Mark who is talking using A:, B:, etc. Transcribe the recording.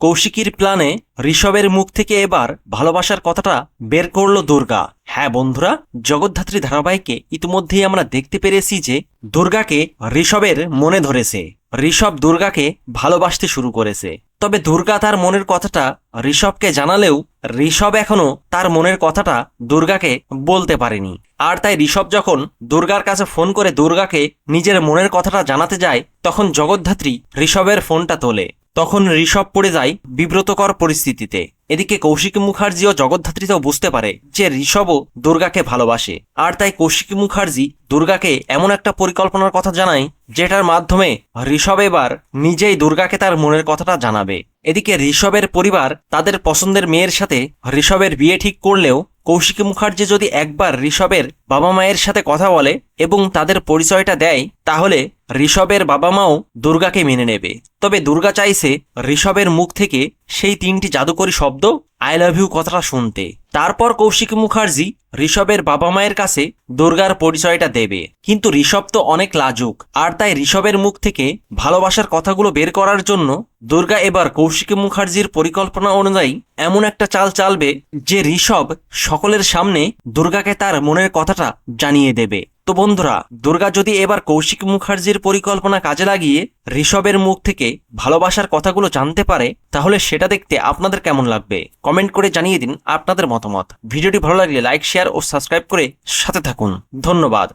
A: কৌশিকীর প্ল্যানে ঋষভের মুখ থেকে এবার ভালোবাসার কথাটা বের করল দুর্গা। হ্যাঁ বন্ধুরা, জগদ্ধাত্রী ধারাবাহিকে ইতিমধ্যেই আমরা দেখতে পেরেছি যে দুর্গাকে ঋষভের মনে ধরেছে। ঋষভ দুর্গাকে ভালোবাসতে শুরু করেছে। তবে দুর্গা তার মনের কথাটা ঋষভকে জানালেও ঋষভ এখনও তার মনের কথাটা দুর্গাকে বলতে পারেনি। আর তাই ঋষভ যখন দুর্গার কাছে ফোন করে দুর্গাকে নিজের মনের কথাটা জানাতে যায়, তখন জগদ্ধাত্রী ঋষভের ফোনটা তোলে। তখন ঋষভ পড়ে যায় বিব্রতকর পরিস্থিতিতে। এদিকে কৌশিক মুখার্জি ও জগদ্ধাত্রীতেও বুঝতে পারে যে ঋষভও দুর্গাকে ভালোবাসে। আর তাই কৌশিক মুখার্জি দুর্গাকে এমন একটা পরিকল্পনার কথা জানায়, যেটার মাধ্যমে ঋষভ এবার নিজেই দুর্গাকে তার মনের কথাটা জানাবে। এদিকে ঋষভের পরিবার তাদের পছন্দের মেয়ের সাথে ঋষভের বিয়ে ঠিক করলেও কৌশিক মুখার্জি যদি একবার ঋষভের বাবা মায়ের সাথে কথা বলে এবং তাদের পরিচয়টা দেয়, তাহলে ঋষভের বাবা মাও দুর্গাকে মেনে নেবে। তবে দুর্গা চাইছে ঋষভের মুখ থেকে সেই তিনটি জাদুকরী শব্দ আই লাভ ইউ কথাটা শুনতে। তারপর কৌশিক মুখার্জি ঋষভের বাবা মায়ের কাছে দুর্গার পরিচয়টা দেবে। কিন্তু ঋষভ তো অনেক লাজুক, আর তাই ঋষভের মুখ থেকে ভালোবাসার কথাগুলো বের করার জন্য দুর্গা এবার কৌশিক মুখার্জির পরিকল্পনা অনুযায়ী এমন একটা চাল চালবে যে ঋষভ সকলের সামনে দুর্গাকে তার মনের কথাটা জানিয়ে দেবে। তো বন্ধুরা, দুর্গা যদি এবার কৌশিক মুখার্জির পরিকল্পনা কাজে লাগিয়ে ঋষভের মুখ থেকে ভালোবাসার কথাগুলো জানতে পারে, তাহলে সেটা দেখতে আপনাদের কেমন লাগবে? কমেন্ট করে জানিয়ে দিন আপনাদের মতামত। ভিডিওটি ভালো লাগলে লাইক, শেয়ার ও সাবস্ক্রাইব করে সাথে থাকুন। ধন্যবাদ।